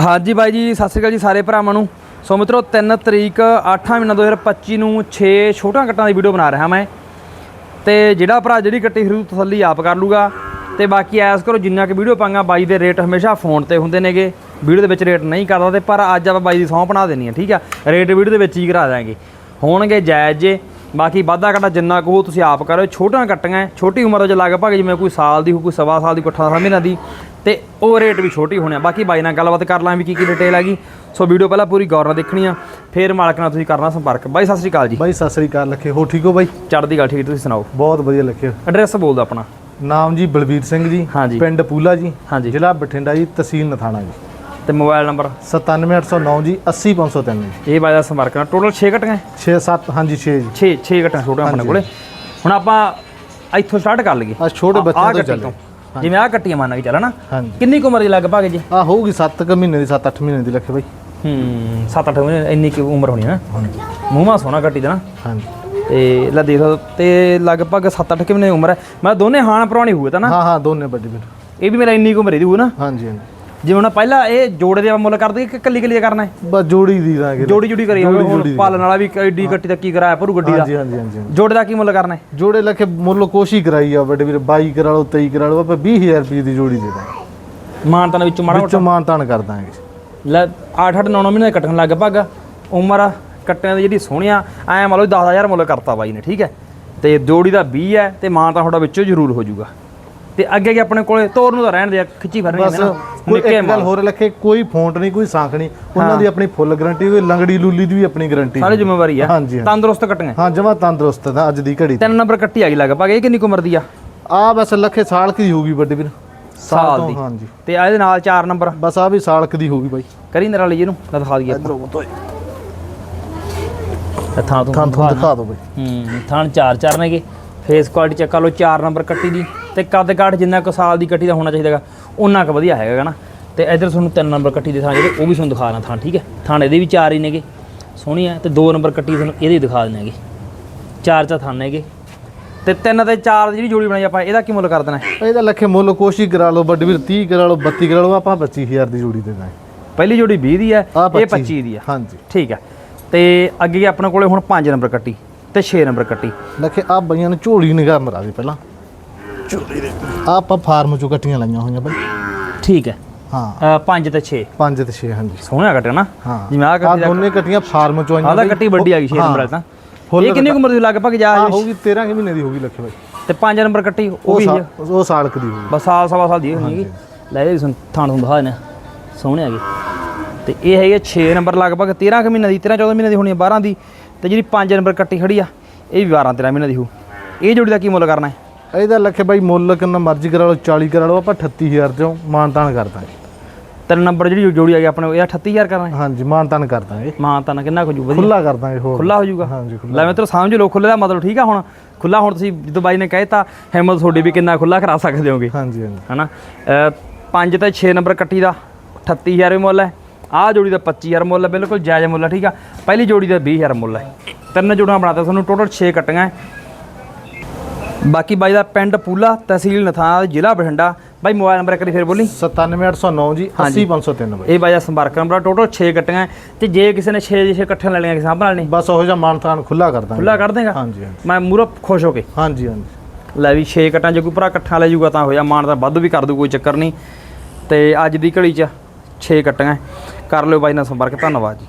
ਹਾਂਜੀ ਬਾਈ ਜੀ, ਸਤਿ ਸ਼੍ਰੀ ਅਕਾਲ ਜੀ ਸਾਰੇ ਭਰਾਵਾਂ ਨੂੰ। ਸੋ ਮਿੱਤਰੋ 3 ਤਰੀਕ 8 ਮਹੀਨਾ 2025 ਨੂੰ 6 ਛੋਟਾਂ ਕੱਟਾਂ ਦੀ ਵੀਡੀਓ ਬਣਾ ਰਿਹਾ ਮੈਂ। ਤੇ ਜਿਹੜਾ ਭਰਾ ਜਿਹੜੀ ਕੱਟੀ ਖਰੀਦੂ, ਤਸੱਲੀ ਆਪ ਕਰ ਲੂਗਾ। ਤੇ ਬਾਕੀ ਐਸ ਕਰੋ, ਜਿੰਨਾ ਕਿ ਵੀਡੀਓ ਪਾਂਗਾ, ਬਾਈ ਦੇ ਰੇਟ ਹਮੇਸ਼ਾ ਫੋਨ ਤੇ ਹੁੰਦੇ ਨੇਗੇ। ਵੀਡੀਓ ਦੇ ਵਿੱਚ ਰੇਟ ਨਹੀਂ ਕਰਦਾ ਤੇ, ਪਰ ਅੱਜ ਆਪਾਂ ਬਾਈ ਦੀ ਸੌਂ ਬਣਾ ਦੇਣੀ ਆ, ਠੀਕ ਆ? ਰੇਟ ਵੀਡੀਓ ਦੇ ਵਿੱਚ ਹੀ ਕਰਾ ਦਾਂਗੇ ਹੋਣਗੇ ਜਾਇਜ਼ ਜੇ, ਬਾਕੀ ਵਾਧਾ ਘਟਾ ਜਿੰਨਾ ਕੁ ਉਹ ਤੁਸੀਂ ਆਪ ਕਰੋ। ਛੋਟਾਂ ਕੱਟੀਆਂ, ਛੋਟੀ ਉਮਰ ਦੇ ਲਗਭਗ ਜਿਵੇਂ ਕੋਈ ਸਾਲ ਦੀ ਹੋ ਕੋਈ ਸਵਾ ਸਾਲ ਦੀ, ਕੋਈ 18 ਮਹੀਨਾ ਦੀ ਤੇ ਉਹ ਰੇਟ ਵੀ ਛੋਟੀ ਹੋਣੀ ਆ। ਬਾਕੀ ਬਾਈ ਨਾਲ ਗੱਲਬਾਤ ਕਰ ਲਾਂ ਵੀ ਕੀ ਕੀ ਡਿਟੇਲ ਹੈਗੀ। ਸੋ ਵੀਡੀਓ ਪਹਿਲਾਂ ਪੂਰੀ ਗੌਰ ਨਾਲ ਦੇਖਣੀ ਆ। ਫਿਰ ਮਾਲਕ ਨਾਲ ਤੁਸੀਂ ਕਰਨਾ ਸੰਪਰਕ। ਬਾਈ ਸਤਿ ਸ਼੍ਰੀ ਅਕਾਲ ਜੀ। ਬਾਈ ਸਤਿ ਸ੍ਰੀ ਅਕਾਲ ਲੱਖੇ। ਹੋ ਠੀਕ ਹੋ ਬਾਈ? ਚੜ੍ਹਦੀ ਗੱਲ ਠੀਕ ਤੁਸੀਂ ਸੁਣਾਓ? ਬਹੁਤ ਵਧੀਆ ਲੱਖੇ। ਐਡਰੈਸ ਬੋਲ ਦਿਓ ਆਪਣਾ। ਨਾਮ ਜੀ ਬਲਬੀਰ ਸਿੰਘ ਜੀ ਹਾਂਜੀ। ਪਿੰਡ ਪੂਲਾ ਜੀ ਹਾਂਜੀ। ਜ਼ਿਲ੍ਹਾ ਬਠਿੰਡਾ ਜੀ ਤਹਿਸੀਲ ਨਥਾਣਾ ਜੀ। ਤੇ ਮੋਬਾਈਲ ਨੰਬਰ? 97809 ਜੀ 80503 ਜੀ। ਇਹ ਬਾਈ ਦਾ ਸੰਪਰਕ ਕਰਨਾ ਟੋਟਲ 6 ਕੱਟੀਆਂ 6 7 ਹਾਂਜੀ 6 ਜੀ। 6 6 ਕੱਟੀਆਂ ਛੋਟੀਆਂ ਆਪਣੇ ਕੋਲੇ। ਹੁਣ ਆਪਾਂ ਇੱਥੋਂ ਸਟਾਰਟ ਕਰ ਲਈਏ। ਆ ਛੋਟੇ ਬੱਚਿਆਂ ਤੋਂ ਕੱਟੀ ਚੱਲੇ ਤੋਂ। ਜਿਵੇਂ ਆਹ ਕੱਟੀਆਂ ਮੰਨ ਕੇ ਚੱਲ ਹਾਂਜੀ। ਕਿੰਨੀ ਕੁ ਉਮਰ ਦੀ ਲਗਭਗ ਜੀ? ਆ ਹੋਊਗੀ 7 ਕ ਮਹੀਨੇ ਦੀ 7-8 ਮਹੀਨੇ ਦੀ ਲੱਖੇ ਬਾਈ। ਹੂੰ 7-8 ਮਹੀਨੇ ਇੰਨੀ ਕੁ ਉਮਰ ਹੋਣੀ ਹੈ ਨਾ ਹਾਂਜੀ। ਮੂੰਹਾਂ ਸੋਹਣਾ ਕੱਟੀ ਦਾ ਨਾ ਹਾਂਜੀ। ਤੇ ਲੈ ਦੇਖ ਲਓ ਤੇ ਲਗਭਗ 7-8 ਕਿ ਮਹੀਨੇ ਦੀ ਉਮਰ ਹੈ। ਮੈਂ ਦੋਨੇ ਹਾਣ ਪੁਰਾਣੀ ਹੋਏ ਤਾਂ ਨਾ ਹਾਂ ਹਾਂ ਦੋਨੇ ਵੱਡੇ ਵੀਰ। ਇਹ ਵੀ ਮੇਰਾ ਇੰਨੀ ਕੁ ਉਮਰ ਇਹਦੀ ਹੋਊ ਨਾ? ਹਾਂਜੀ ਹਾਂਜੀ। ਜਿਵੇਂ ਹੁਣ ਪਹਿਲਾਂ ਇਹ ਜੋੜੇ ਦੇ ਮੁੱਲ ਕਰਦੇ ਕਿ ਕੱਲੀ ਕੱਲੀ ਦਾ ਕਰਨਾ ਹੈ? ਬਸ ਜੋੜੀ ਦੀ ਦਾਂਗੇ ਜੋੜੀ ਜੋੜੀ ਕਰੀ ਹੁਣ। ਪਾਲਣ ਵਾਲਾ ਵੀ ਐਡੀ ਕੱਟੀ ਦਾ ਕੀ ਕਰਾਇਆ ਭਰੂ ਗੱਡੀ ਦਾ? ਹਾਂਜੀ ਹਾਂਜੀ ਹਾਂਜੀ। ਜੋੜੇ ਦਾ ਕੀ ਮੁੱਲ ਕਰਨਾ ਹੈ? ਜੋੜੇ ਲੱਖੇ ਮੁੱਲ ਕੋਸ਼ਿਸ਼ ਕਰਾਈ ਆ ਵੱਡੇ ਵੀਰ 22 ਕਰਾ ਲਓ 23 ਕਰਾ ਲਓ ਆਪਾਂ 20000 ਰੁਪਏ ਦੀ ਜੋੜੀ ਦੇ ਦਾਂਗੇ। ਮਾਨਤਾਂ ਵਿੱਚ ਮਾੜਾ ਵਿੱਚੋਂ ਮਾਨ ਤਾਨ ਕਰ ਦਾਂਗੇ। ਲੈ 8-8 9 ਮਹੀਨੇ ਕੱਟਣ ਲਗਭਗ ਉਮਰ ਕੱਟਿਆਂ ਦੀ ਜਿਹੜੀ ਸੋਹਣੀਆਂ ਐ ਮੰਨ ਲਓ 10000 ਮੁੱਲ ਕਰਤਾ ਬਾਈ ਨੇ ਠੀਕ ਹੈ? ਤੇ ਜੋੜੀ ਦਾ 20 ਹੈ ਤੇ ਮਾਂ ਤਾਂ ਤੁਹਾਡਾ ਵਿੱਚੋਂ ਜ਼ਰੂਰ ਹੋ ਜਾਊਗਾ। ਤੇ ਅੱਗੇ ਕਿ ਆਪਣੇ ਕੋਲੇ ਤੋਰ ਨੂੰ ਤਾਂ ਰਹਿਣ ਦੇ ਖਿੱਚੀ ਫਿਰਨੀ ਬਸ ਨਾ ਕੋਈ ਇੱਕ ਗੱਲ ਹੋਰ ਲੱਖੇ ਕੋਈ ਫੌਂਟ ਨਹੀਂ ਕੋਈ ਸਾਂਖ ਨਹੀਂ ਉਹਨਾਂ ਦੀ ਆਪਣੀ ਫੁੱਲ ਗਾਰੰਟੀ ਹੋਈ ਲੰਗੜੀ ਲੂਲੀ ਦੀ ਵੀ ਆਪਣੀ ਗਾਰੰਟੀ ਸਾਰੀ ਜ਼ਿੰਮੇਵਾਰੀ ਆ। ਤੰਦਰੁਸਤ ਕੱਟੀਆਂ ਹਾਂ ਜਮਾ ਤੰਦਰੁਸਤ ਦਾ ਅੱਜ ਦੀ ਘੜੀ ਤਿੰਨ ਨੰਬਰ ਕੱਟੀ ਆ ਗਈ ਲਗਭਗ ਇਹ ਕਿੰਨੀ ਕੁ ਉਮਰ ਦੀ ਆ? ਆ ਬਸ ਲੱਖੇ ਸਾਲ ਕੀ ਹੋਊਗੀ ਵੱਡੇ ਵੀਰ। ਸਾਲ ਤੋਂ ਦੀ। ਹਾਂਜੀ। ਤੇ ਆ ਇਹਦੇ ਨਾਲ 4 ਨੰਬਰ। ਬਸ ਆ ਵੀ ਸਾਲ ਕੁ ਦੀ ਹੋਊਗੀ ਬਾਈ। ਕਰੀ ਨਰਾ ਲਈ ਇਹਨੂੰ ਦਿਖਾ ਦਈਏ ਆਪਾਂ। ਤੇ ਥਾਂ ਤੋਂ ਥਾਂ ਤੁਹਾਨੂੰ ਦਿਖਾ ਦੋ। ਬਾਈ। ਹੂੰ ਥਾਂ ਚਾਰ ਚਾਰ ਨੇਗੇ। ਫੇਸ ਕੁਆਲਿਟੀ ਚੈੱਕ ਕਰ ਲਓ 4 ਨੰਬਰ ਕੱਟੀ ਦੀ ਤੇ ਕੱਦ ਕਾਠ ਜਿੰਨਾ ਕੁ ਸਾਲ ਦੀ ਕੱਟੀ ਦਾ ਹੋਣਾ ਚਾਹੀਦਾਗਾ ਉਹਨਾਂ ਕੁ ਵਧੀਆ ਹੈਗਾ ਨਾ। ਤੇ ਇਧਰ ਤੁਹਾਨੂੰ 3 ਨੰਬਰ ਕੱਟੀ ਦੇ ਥਾਂ ਜਿਹੜੇ ਉਹ ਵੀ ਤੁਹਾਨੂੰ ਦਿਖਾ ਦਾਂ ਥਾਂ ਠੀਕ ਹੈ? ਥਾਂ ਇਹਦੇ ਵੀ ਚਾਰ ਹੀ ਨੇਗੇ ਸੋਹਣੀ ਹੈ। ਤੇ 2 ਨੰਬਰ ਕੱਟੀ ਤੁਹਾਨੂੰ ਇਹਦੇ ਦਿਖਾ ਦਿੰਦੇ ਚਾਰ ਚਾ ਥਾਂ ਨੇਗੇ। ਤੇ ਤਿੰਨ ਤੇ ਚਾਰ ਦੀ ਜਿਹੜੀ ਜੋੜੀ ਬਣਾਈ ਆਪਾਂ ਇਹਦਾ ਕੀ ਮੁੱਲ ਕਰ ਦੇਣਾ? ਇਹਦਾ ਲੱਖੇ ਮੁੱਲ ਕੋਸ਼ਿਸ਼ ਕਰਾ ਲਓ ਵੱਡੇ ਵੀਰ 30 ਕਰਾ ਲਓ 32 ਕਰਾ ਲਓ ਆਪਾਂ 25000 ਦੀ ਜੋੜੀ ਦੇ ਦਾਂਗੇ। ਪਹਿਲੀ ਜੋੜੀ 20 ਦੀ ਹੈ ਇਹ 25 ਦੀ ਹੈ। ਹਾਂਜੀ। ਠੀਕ ਹੈ। ਤੇ ਅੱਗੇ ਆਪਣੇ ਕੋਲੇ ਹੁਣ 5 ਨੰਬਰ ਕੱਟੀ। ਤੇ 6 ਨੰਬਰ ਕੱਟੀ। ਲੱਖੇ ਆ ਬਈਆਂ ਨੂੰ ਝੋਲੀ ਨਿਗਾਹ ਮਰਾ ਦੇ ਪਹਿਲਾਂ। ਝੋਲੀ ਦੇ। ਆ ਆਪਾਂ ਫਾਰਮ ਚੋਂ ਕੱਟੀਆਂ ਲਾਈਆਂ ਹੋਈਆਂ ਬਾਈ। ਠੀਕ ਹੈ। ਹਾਂ। 5 ਤੇ 6 5 ਤੇ 6 ਹਾਂਜੀ। ਸੋਹਣਾ ਕੱਟਿਆ ਨਾ। ਹਾਂ। ਜਿਵੇਂ ਆ ਕੱਟੀ ਦੋਨੇ ਕੱਟੀਆਂ ਫਾਰਮ ਚੋਂ ਆਈਆਂ ਆਹ। ਕੱਟੀ ਵੱਡੀ ਆ ਗਈ 6 ਹਾਂ। ਨੰਬਰ ਤਾਂ। ਇਹ ਕਿੰਨੀ ਕੁ ਉਮਰ ਦੀ ਲਗਭਗ ਜਾ ਆ ਹੋਊਗੀ 13 ਕੁ ਮਹੀਨੇ ਦੀ ਹੋਊਗੀ ਲੱਖੇ ਬਾਈ। ਤੇ 5 ਨੰਬਰ ਕੱਟੀ ਉਹ ਵੀ ਉਹ ਸਾਲ ਕੁ ਦੀ ਹੋਊਗੀ। ਬਸ ਸਾਲ ਸਵਾ ਸਾਲ ਦੀ ਹੋਣੀ ਹੈਗੀ। ਲੈ ਇਹ ਸੁਣ ਥਾਣ ਨੂੰ ਦਿਖਾ ਦੇਣਾ ਸੋਹਣੇ ਹੈਗੇ। ਤੇ ਇਹ ਹੈਗੇ 6 ਨੰਬਰ ਲਗਭਗ 13 ਕੁ ਮਹੀਨੇ ਦੀ 13 14 ਮਹੀਨੇ ਦੀ ਹੋਣੀ ਹੈ 12 ਦੀ। ਤੇ ਜਿਹੜੀ 5 ਨੰਬਰ ਕੱਟੀ ਖੜੀ ਆ ਇਹ ਵੀ 12 13 ਮਹੀਨੇ ਦੀ ਹੋ। ਇਹ ਜੋੜੀ ਦਾ ਕੀ ਮੁੱਲ ਕਰਨਾ ਹੈ? ਇਹਦਾ ਲੱਖੇ ਬਾਈ ਮੁੱਲ ਕਿੰਨਾ ਮਰਜ਼ੀ ਕਰਾ ਲਓ 40 ਕਰਾ ਲਓ ਆਪਾਂ 38000 ਚੋਂ ਮਾਨਤਾਨ ਕਰ ਦਾਂਗੇ। ਤਿੰਨ ਨੰਬਰ ਜਿਹੜੀ ਜੋੜੀ ਆ ਗਈ ਆਪਣੇ ਇਹ 38000 ਕਰਨਾ ਹੈ? ਹਾਂਜੀ ਮਾਨਤਾਨ ਕਰ ਦਾਂਗੇ। ਮਾਂ ਤਾਂ ਕਿੰਨਾ ਕੁ ਜੂ? ਵਧੀਆ। ਖੁੱਲਾ ਕਰ ਦਾਂਗੇ ਹੋਰ। ਖੁੱਲਾ ਹੋ ਜਾਊਗਾ ਹਾਂਜੀ ਖੁੱਲਾ ਲੈ ਮਿੱਤਰੋ ਸਮਝ ਲਓ ਖੁੱਲੇ ਦਾ ਮਤਲਬ ਠੀਕ ਆ ਹੁਣ। ਖੁੱਲਾ ਹੁਣ ਤੁਸੀਂ ਜਦੋਂ ਬਾਈ ਨੇ ਕਹਿਤਾ ਹਿੰਮਤ ਤੁਹਾਡੀ ਵੀ ਕਿੰਨਾ ਖੁੱਲਾ ਕਰਾ ਸਕਦੇ ਹੋਗੇ। ਹਾਂਜੀ ਹਾਂਜੀ। ਹਨਾ? 5 ਤੇ 6 ਨੰਬਰ ਕੱਟੀ ਦਾ 38000 ਵੀ ਮੁੱਲ ਹੈ। ਆਹ ਜੋੜੀ ਦਾ 25000 ਮੁੱਲ ਹੈ ਬਿਲਕੁਲ ਜਾਇਜ਼ ਮੁੱਲ ਹੈ ਠੀਕ ਆ। ਪਹਿਲੀ ਜੋੜੀ ਦਾ 20000 ਮੁੱਲ ਹੈ। ਤਿੰਨ ਜੋੜਾਂ ਬਣਾਤਾ ਤੁਹਾਨੂੰ ਟੋਟਲ 6 ਕੱਟੀਆਂ ਹੈ। ਬਾਕੀ ਬਾਈ ਦਾ ਪਿੰਡ ਪੂਲਾ ਤਹਿਸੀਲ ਨਥਾਣਾ ਜ਼ਿਲ੍ਹਾ ਬਠਿੰਡਾ। ਬਾਈ ਮੋਬਾਈਲ ਨੰਬਰ ਇੱਕ ਵਾਰੀ ਫੇਰ ਬੋਲੀ। 97809 ਜੀ 80503 ਬਾਈ। ਇਹ ਬਾਈ ਦਾ ਸੰਪਰਕ ਨੰਬਰ ਟੋਟਲ 6 ਕੱਟੀਆਂ ਹੈ। ਤੇ ਜੇ ਕਿਸੇ ਨੇ 6 6 ਇਕੱਠੇ ਲੈ ਲਈਆਂ ਕਿਸੇ ਨਾਲ ਨਹੀਂ ਬਸ ਉਹੋ ਜਿਹਾ ਮਾਨਤਾਨ ਖੁੱਲਾ ਕਰ ਦਾਂਗੇ। ਖੁੱਲਾ ਕਰ ਦੇਗਾ? ਹਾਂਜੀ ਮੈਂ ਮੂਰੋ ਖੁਸ਼ ਹੋ ਕੇ। ਹਾਂਜੀ ਹਾਂਜੀ। ਲੈ ਵੀ 6 ਕੱਟਾਂ ਜੇ ਕੋਈ ਭਰਾ ਇਕੱਠਾ ਲੈ ਜਾਊਗਾ ਤਾਂ ਹੋਇਆ ਮਾਨ ਤਾਂ ਵੱਧ ਵੀ ਕਰ ਦੂ ਕੋਈ ਚੱਕਰ ਨਹੀਂ। ਤੇ ਅੱਜ ਦੀ ਘੜੀ 'ਚ 6 ਕੱਟੀਆਂ ਕਰ ਲਿਓ ਬਾਈ ਨਾਲ ਸੰਪਰਕ ਧੰਨਵਾਦ ਜੀ।